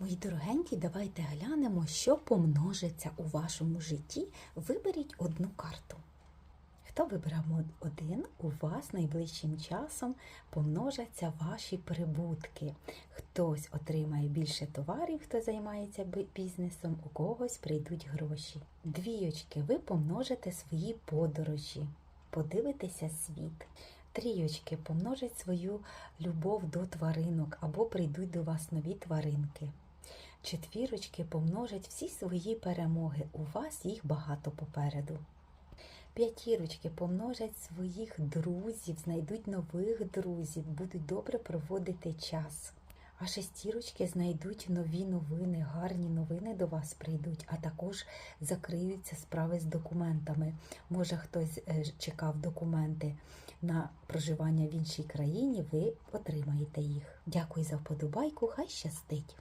Мої дорогенькі, давайте глянемо, що помножиться у вашому житті. Виберіть одну карту. Хто мод- один, у вас найближчим часом помножаться ваші прибутки. Хтось отримає більше товарів, хто займається бізнесом, у когось прийдуть гроші. Двійочки, ви помножите свої подорожі, подивитеся світ. Трійочки помножать свою любов до тваринок або прийдуть до вас нові тваринки. Четвірочки помножать всі свої перемоги. У вас їх багато попереду. П'ятірочки помножать своїх друзів, знайдуть нових друзів, будуть добре проводити час. А шестірочки знайдуть нові новини, гарні новини до вас прийдуть, а також закриються справи з документами. Може, хтось е, чекав документи на проживання в іншій країні, ви отримаєте їх. Дякую за вподобайку, хай щастить!